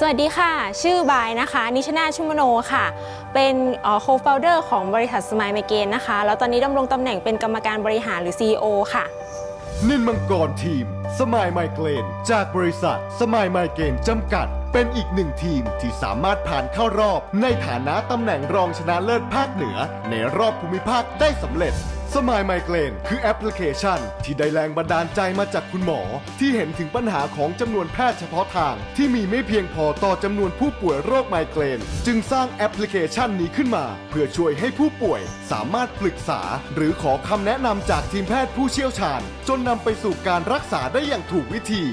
สวัสดีค่ะ ชื่อบายนะคะ นิชนาชุมโนค่ะ เป็นโคฟาวเดอร์ของบริษัทสมายไมเกนนะคะ แล้วตอนนี้ดำรงตำแหน่งเป็นกรรมการบริหารหรือ CEO ค่ะ นินมังกรทีม สมายไมเกรนจากบริษัท สมายไมเกรนจำกัด เป็นอีกหนึ่งทีมที่สามารถผ่านเข้ารอบ ในฐานะตำแหน่งรองชนะเลิศภาคเหนือ ในรอบภูมิภาคได้สำเร็จ สมายไมเกรนคือแอปพลิเคชัน ที่ได้แรงบันดาลใจมาจากคุณหมอ ที่เห็นถึงปัญหาของจำนวนแพทย์เฉพาะทาง ที่มีไม่เพียงพอต่อจำนวนผู้ป่วยโรคไมเกรน จึงสร้างแอปพลิเคชันนี้ขึ้นมา เพื่อช่วยให้ผู้ป่วยสามารถปรึกษา หรือขอคำแนะนำจากทีมแพทย์ผู้เชี่ยวชาญ จนนำไปสู่การรักษาได้อย่างถูกวิธี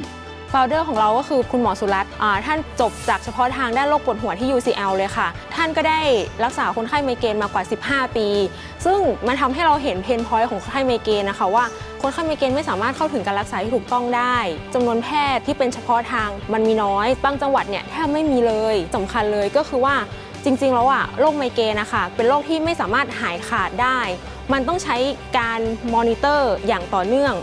ฟ u เดอร์ของเราก็คือคุณหมอสุรัตน์ท่านจบจากเฉพาะทางด้านโรคปวดหัวที่ UCL เลยค่ะ ท่านก็ได้รักษาคนไข้ไมเกรนมากว่า 15 ปี ซึ่งมันทำให้เราเห็นเพนพอยต์ของคนไข้ไมเกรนนะคะว่าคนไข้ไมเกรนไม่สามารถเข้าถึงการรักษาที่ถูกต้องได้จำนวนแพทย์ที่เป็นเฉพาะทางมันมีน้อยบางจังหวัดเนี่ยแทบไม่มีเลยสำคัญเลยก็คือว่าจริง ๆ แล้วอะโรคไมเกรนนะคะเป็นโรคที่ไม่สามารถหายขาดได้ มันต้องใช้การมอนิเตอร์อย่างต่อเนื่อง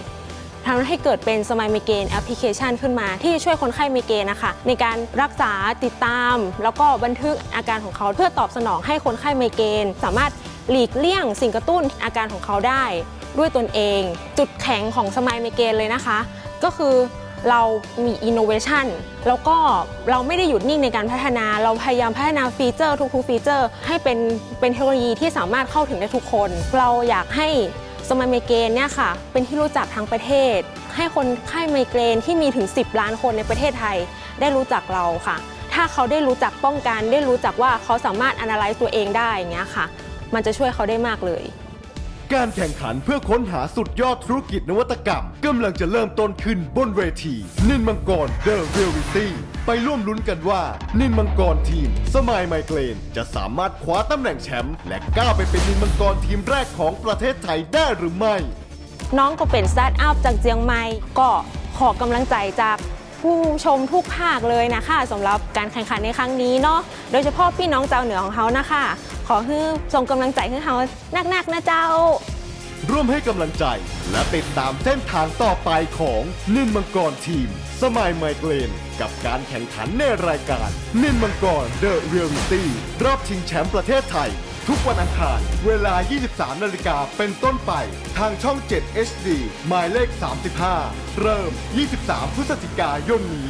ทำให้เกิดเป็นสมายไมเกรนแอปพลิเคชันขึ้นมา ที่จะช่วยคนไข้ไมเกรนนะคะในการรักษาติดตาม แล้วก็บันทึกอาการของเขาเพื่อตอบสนองให้คนไข้ไมเกรนสามารถหลีกเลี่ยงสิ่งกระตุ้นอาการของเขาได้ด้วยตนเอง จุดแข็งของสมายไมเกรนเลยนะคะ ก็คือเรามีอินโนเวชันแล้วก็เราไม่ได้หยุดนิ่งในการพัฒนา เราพยายามพัฒนาฟีเจอร์ทุกๆฟีเจอร์ ให้เป็นเป็นเทคโนโลยีที่สามารถเข้าถึงได้ทุกคน เราอยากให้ สมายไมเกรนเนี่ยค่ะ เป็นที่รู้จักทั้งประเทศ ให้คนไข้ไมเกรนที่มีถึง 10 ล้านคนในประเทศไทยได้รู้จักเราค่ะ ถ้าเขาได้รู้จักป้องกัน ได้รู้จักว่าเขาสามารถอนาลัยตัวเองได้อย่างเงี้ยค่ะ มันจะช่วยเขาได้มากเลย การแข่งขันเพื่อค้นหาสุดยอดธุรกิจนวัตกรรมกำลังจะเริ่มต้นขึ้นบนเวที นินมังกรเดอะเรียลิตี้ไปร่วมลุ้นกันว่า นินมังกรทีม สมายไมเกรน จะสามารถคว้าตำแหน่งแชมป์และก้าวไปเป็นนินมังกรทีมแรกของประเทศไทยได้หรือไม่ น้องก็เป็นสตาร์ทอัพจากเจียงใหม่ก็ขอกำลังใจจากผู้ชมทุกภาคเลยนะคะสำหรับการแข่งขันในครั้งนี้เนาะโดยเฉพาะพี่น้องเจ้าเหนือของเขานะคะ ขอให้ส่งกำลังใจให้เขานักๆนะเจ้า ร่วมให้กำลังใจและติดตามเส้นทางต่อไปของนินมังกรทีม สมายไมเกรนกับการแข่งขันในรายการนินมังกรเดอะเรียลิตี้รอบชิงแชมป์ประเทศไทย ทุกวันอังคาร เวลา 23 นาฬิกาเป็นต้นไป ทางช่อง 7 HD หมายเลข 35 เริ่ม 23 พฤศจิกายนนี้